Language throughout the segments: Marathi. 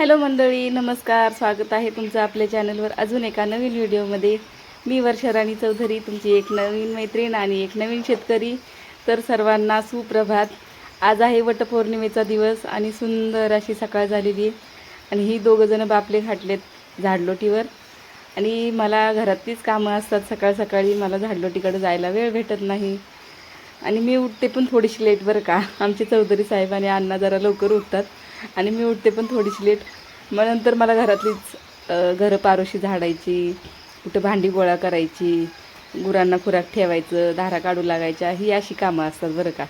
हॅलो मंडळी नमस्कार. स्वागत आहे तुमचं आपल्या चॅनलवर अजून एका नवीन व्हिडिओमध्ये. मी वर्षराणी चौधरी तुमची एक नवीन मैत्रीण आणि एक नवीन शेतकरी. तर सर्वांना सुप्रभात. आज आहे वटपौर्णिमेचा दिवस आणि सुंदर अशी सकाळ झालेली आहे. आणि ही दोघंजणं बापले खाटलेत झाडलोटीवर. आणि मला घरातलीच कामं असतात सकाळ सकाळी. मला झाडलोटीकडे जायला वेळ भेटत नाही. आणि मी उठते पण थोडीशी लेट बरं का? आमचे चौधरी साहेब आणि अण्णा जरा लवकर उठतात. आणि मी उठते पण थोडीशी लेट. मग नंतर मला घरातलीच घरं पारोशी झाडायची कुठं भांडी गोळा करायची गुरांना खुराक ठेवायचं धारा काढू लागायच्या ही अशी कामं असतात बरं का.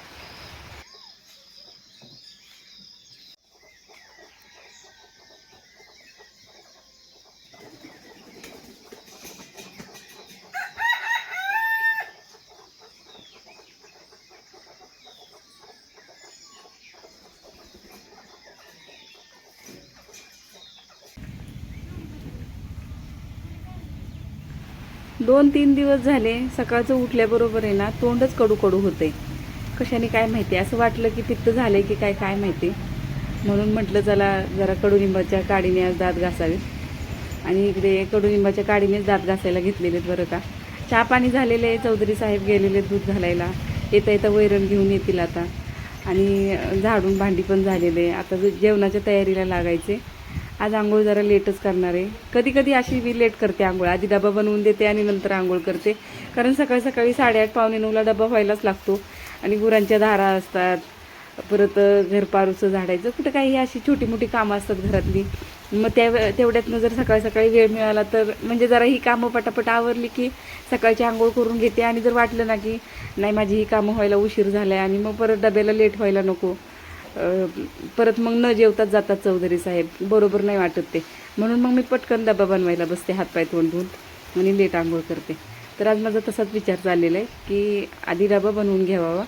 दोन तीन दिवस झाले सकाळचं उठल्याबरोबर आहे ना तोंडच कडू कडू होते कशाने काय माहिती? असं वाटलं की पित्त आहे की काय काय माहिती? म्हणून म्हटलं चला जरा कडुनिंबाच्या काडीने आज दात घासावे. आणि इकडे कडुनिंबाच्या काडीनेच दात घासायला घेतलेले आहेत बरं का. चहा पाणी झालेले आहे चौधरी साहेब गेलेले दूध घालायला. येता येता वैरण घेऊन येतील आता. आणि झाडून भांडी पण झालेले आहे. आता जेवणाच्या तयारीला लागायचे आज आंघोळ जरा लेटच करणार आहे. कधी कधी अशी मी लेट करते आंघोळ. आधी डबा बनवून देते आणि नंतर आंघोळ करते. कारण सकाळी सकाळी साडेआठ पावणे नऊला डबा व्हायलाच लागतो. आणि गुरांच्या धारा असतात. परत घरपारूचं झाडायचं. कुठं काही अशी छोटी मोठी कामं असतात घरातली. मग त्या तेवढ्यातनं जर सकाळी सकाळी वेळ मिळाला तर म्हणजे जरा ही कामं पटापट आवरली की सकाळची आंघोळ करून घेते. आणि जर वाटलं ना की नाही माझी ही कामं व्हायला उशीर झाला आहे आणि मग परत डब्याला लेट व्हायला नको. परत मग न जेवताच जातात चौधरी साहेब. बरोबर नाही वाटत ते. म्हणून मग मी पटकन डबा बनवायला बसते हातपाय तोंड धुवून आणि लेट आंघोळ करते. तर आज माझा तसाच विचार चाललेला आहे की आधी डबा बनवून घ्यावा.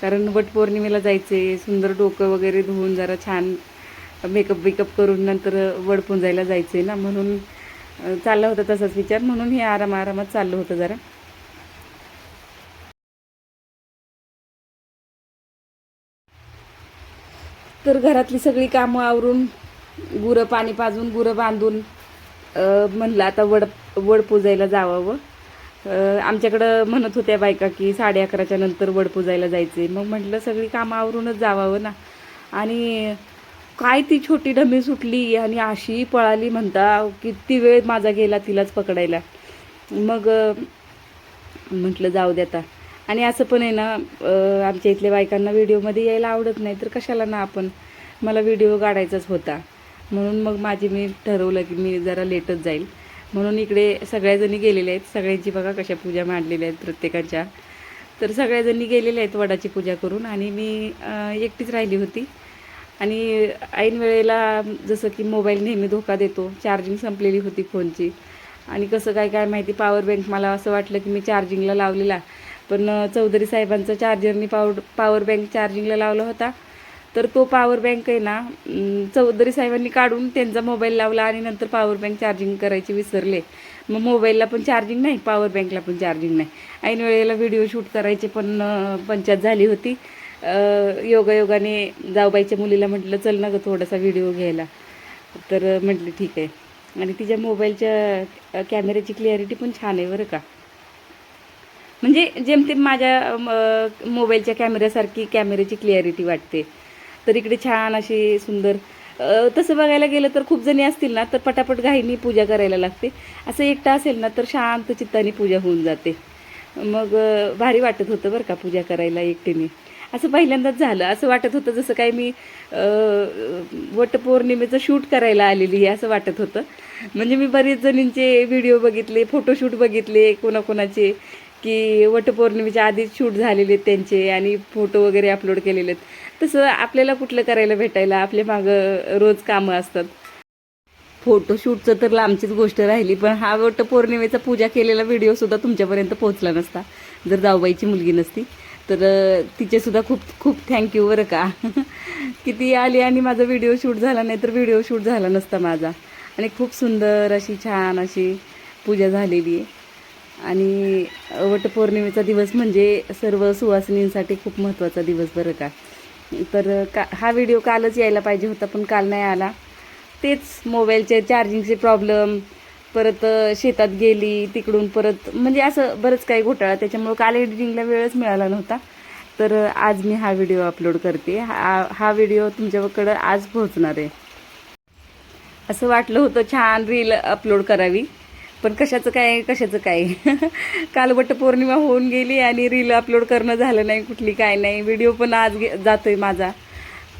कारण वटपौर्णिमेला जायचे सुंदर डोकं वगैरे धुवून जरा छान मेकअप बिकअप करून नंतर वडपुंजायला जायचं जायचे ना. म्हणून चालला होता तसाच विचार. म्हणून हे आराम आरामात चाललं होतं जरा. तर घरातली सगळी कामं आवरून गुरं पाणी पाजून गुरं बांधून म्हणलं आता वड वड पूजायला जावावं आमच्याकडं म्हणत होत्या बायका की साडे अकराच्या नंतर वड पूजायला जायचे मग म्हटलं सगळी कामं आवरूनच जावावं ना. आणि काय ती छोटी डमी सुटली आणि अशी पळाली म्हणता किती वेळ माझा गेला तिलाच पकडायला. मग म्हटलं जाऊ दे आता. आणि असं पण आहे ना आमच्या इथल्या बायकांना व्हिडिओमध्ये यायला आवडत नाही तर कशाला ना आपण मला व्हिडिओ काढायचाच होता. म्हणून मग माझी मी ठरवलं की मी जरा लेटच जाईल. म्हणून इकडे सगळ्याजणी गेलेल्या आहेत. सगळ्यांची बघा कशा पूजा मांडलेल्या आहेत प्रत्येकाच्या. तर सगळ्याजणी गेलेल्या आहेत वडाची पूजा करून आणि मी एकटीच राहिली होती. आणि ऐन वेळेला जसं की मोबाईल नेहमी धोका देतो. चार्जिंग संपलेली होती फोनची. आणि कसं काय काय माहिती पॉवर बँक मला असं वाटलं की मी चार्जिंगला लावलेला. पण चौधरी साहेबांचा चार्जरनी पावड पॉवर बँक चार्जिंगला लावला होता. तर तो पॉवर बँक आहे ना चौधरी साहेबांनी काढून त्यांचा मोबाईल लावला आणि नंतर पॉवर बँक चार्जिंग करायचे विसरले. मग मोबाईलला पण चार्जिंग नाही पॉवर बँकला पण चार्जिंग नाही. ऐन वेळेला व्हिडिओ शूट करायचे पण पंचायत झाली होती. योगायोगाने जाऊबाईच्या मुलीला म्हटलं चल ना गं थोडासा व्हिडिओ घ्यायला. तर म्हटलं ठीक आहे. आणि तिच्या मोबाईलच्या कॅमेऱ्याची क्लिअरिटी पण छान आहे बरं का. म्हणजे जेमतेम माझ्या मोबाईलच्या कॅमेऱ्यासारखी कॅमेऱ्याची क्लिअरिटी वाटते. तर इकडे छान अशी सुंदर तसं बघायला गेलं तर खूप जणी असतील ना तर पटापट घाईनी पूजा करायला लागते. असं एकटा असेल ना तर शांत चित्ताने पूजा होऊन जाते. मग भारी वाटत होतं बरं का पूजा करायला एकटीने. असं पहिल्यांदाच झालं. असं वाटत होतं जसं काय मी वटपौर्णिमेचं शूट करायला आलेली आहे असं वाटत होतं. म्हणजे मी बरेच जणींचे व्हिडिओ बघितले फोटोशूट बघितले कोणाकोणाचे. की वटपौर्णिमेच्या आधीच शूट झालेले आहेत त्यांचे आणि फोटो वगैरे अपलोड केलेले आहेत. तसं आपल्याला कुठलं करायला भेटायला आपल्या मागं रोज कामं असतात. फोटोशूटचं तर लांबचीच गोष्ट राहिली पण हा वटपौर्णिमेचा पूजा केलेला व्हिडिओसुद्धा तुमच्यापर्यंत पोहोचला नसता. जर जाऊबाईची मुलगी नसती तर तिचेसुद्धा खूप खूप थँक्यू बरं का. किती आली आणि माझा व्हिडिओ शूट झाला नाही तर व्हिडिओ शूट झाला नसता माझा. आणि खूप सुंदर अशी छान अशी पूजा झालेली आहे. आणि वटपौर्णिमेचा दिवस म्हणजे सर्व सुवासिनींसाठी खूप महत्त्वाचा दिवस बरं का. तर का हा व्हिडिओ कालच यायला पाहिजे होता पण काल नाही आला. तेच मोबाईलचे चार्जिंगचे प्रॉब्लेम परत शेतात गेली तिकडून परत म्हणजे असं बरंच काही घोटाळा. त्याच्यामुळं काल एडिटिंगला वेळच मिळाला नव्हता. तर आज मी हा व्हिडिओ अपलोड करते. हा हा व्हिडिओ तुमच्याकडं आज पोहोचणार आहे. असं वाटलं होतं छान रील अपलोड करावी. पण कशाचं काय कशाचं काय? कालवट पौर्णिमा होऊन गेली आणि रील अपलोड करणं झालं नाही कुठली काय नाही. व्हिडिओ पण आज गे- आहे माझा.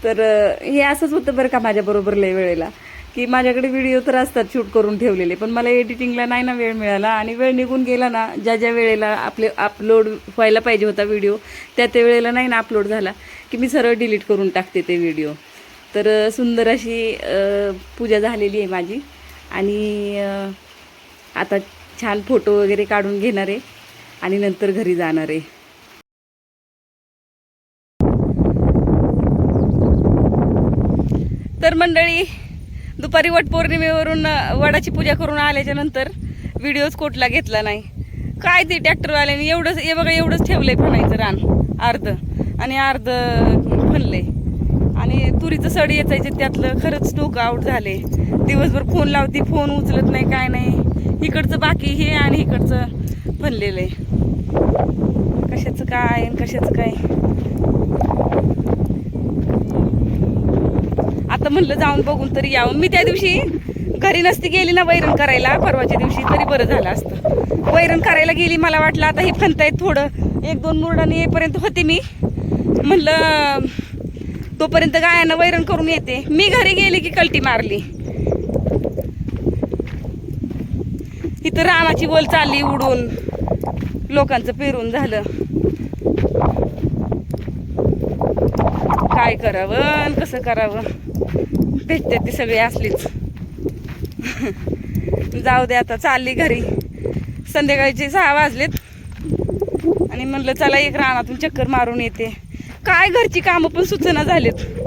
तर हे असंच होतं बरं का माझ्याबरोबर लय वेळेला. की माझ्याकडे व्हिडिओ तर असतात शूट करून ठेवलेले पण मला एडिटिंगला नाही ना वेळ मिळाला. आणि वेळ निघून गेला ना ज्या ज्या वेळेला आपले अपलोड व्हायला पाहिजे होता व्हिडिओ त्या त्या वेळेला नाही ना अपलोड झाला की मी सरळ डिलीट करून टाकते ते व्हिडिओ तर सुंदर अशी पूजा झालेली आहे माझी. आणि आता छान फोटो वगैरे काढून घेणार आहे आणि नंतर घरी जाणार आहे. तर मंडळी दुपारी वटपौर्णिमेवरून वडाची पूजा करून आल्याच्यानंतर व्हिडिओज कोटला घेतला नाही. काय ते ट्रॅक्टरवाल्याने एवढंच हे बघा एवढंच ठेवलं आहे फणायचं रान अर्ध. आणि अर्ध फणलंय आणि तुरीचं सड येचायचे त्यातलं खरंच डोकं आऊट झाले. दिवसभर फोन लावते फोन उचलत नाही काय नाही. इकडचं बाकी हे आणि इकडचं बनलेलं आहे. कशाचं काय आणि कशाचं काय? आता म्हणलं जाऊन बघून तरी यावं. मी त्या दिवशी घरी नसती गेली ना वैरण करायला. परवाच्या दिवशी तरी बरं झालं असतं. वैरण करायला गेली मला वाटलं आता हे फणतायत थोडं. एक दोन मुरडाने येईपर्यंत होते मी. म्हणलं तोपर्यंत गायांना वैरण करून येते. मी घरी गेली की कलटी मारली. इथं रानाची वल चालली उडून. लोकांचं पेरून झालं. काय करावं कसं करावं? भेटते ती सगळी असलीच. जाऊ दे आता चालली घरी. संध्याकाळचे सहा वाजलेत. आणि म्हणलं चला एक रानातून चक्कर मारून येते. काय घरची कामं पण सुचना झालेत.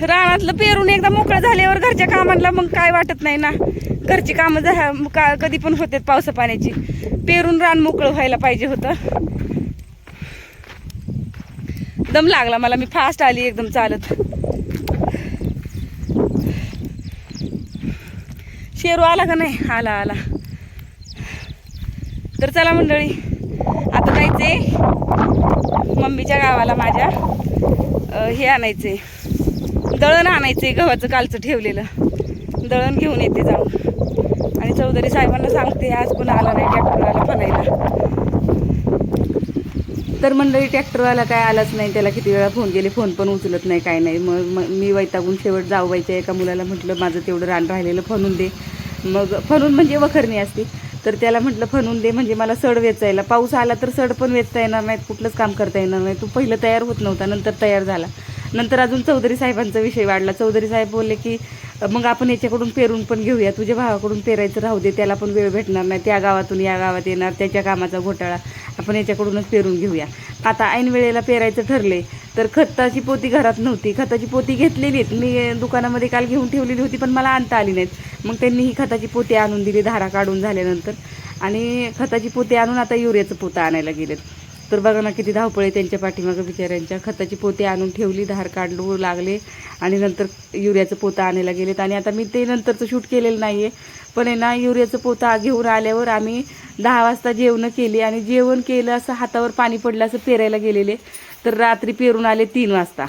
रानातलं पेरून एकदा मोकळं झाल्यावर घरच्या कामांना मग काय वाटत नाही ना. घरची कामं झा का कधी पण होतात पावसा पाण्याची. पेरून रान मोकळं व्हायला पाहिजे होतं. दम लागला मला मी फास्ट आली एकदम चालत. शेरू आला का नाही? आला आला. तर चला मंडळी आता जायचे मम्मीच्या गावाला माझ्या हे आणायचे दळण आणायचे गव्हाचं कालचं ठेवलेलं. दळण घेऊन येते जाऊन. आणि चौधरी साहेबांना सांगते आज पण आला नाही ट्रॅक्टरवाला फनायला तर मंडळी ट्रॅक्टरवाला काय आलाच नाही त्याला किती वेळा फोन केले फोन पण उचलत नाही काय नाही. मग मग मी वैतागून शेवट जाऊबाईच्या एका मुलाला म्हटलं माझं तेवढं रान राहिलेलं फनून दे. मग फनून म्हणजे वखरणी असते. तर त्याला म्हटलं फनून दे म्हणजे मला सड वेचायला. पाऊस आला तर सड पण वेचता येणार नाहीत कुठलंच काम करता येणार नाही. तू पहिलं तयार होत नव्हता नंतर तयार झाला. नंतर अजून चौधरी साहेबांचा विषय वाढला. चौधरी साहेब बोलले की मग आपण याच्याकडून पेरून पण घेऊया. तुझ्या भावाकडून पेरायचं राहू दे. त्याला पण वेळ भेटणार नाही. त्या गावातून या गावात येणार. त्याच्या कामाचा घोटाळा. आपण याच्याकडूनच पेरून घेऊया. आता ऐन वेळेला पेरायचं ठरले तर खताची पोती घरात नव्हती. खताची पोती घेतलेली आहेत. मी दुकानामध्ये काल घेऊन ठेवलेली होती पण मला आणता आली नाहीत. मग त्यांनी ही खताची पोती आणून दिली धारा काढून झाल्यानंतर. आणि खताची पोती आणून आता युरियाचं पोतं आणायला गेलेत. तर बघा ना किती धावपळ आहे त्यांच्या पाठीमागं बिचाऱ्यांच्या. खताची पोते आणून ठेवली धार काढू लागले आणि नंतर युरियाचं पोतं आणायला गेलेत. आणि आता मी ते नंतरचं शूट केलेलं नाही आहे पण आहे ना युरियाचं पोतं घेऊन आल्यावर आम्ही दहा वाजता जेवणं केली आणि जेवण केलं असं हातावर पाणी पडलं असं पेरायला गेलेले. तर रात्री पेरून आले तीन वाजता.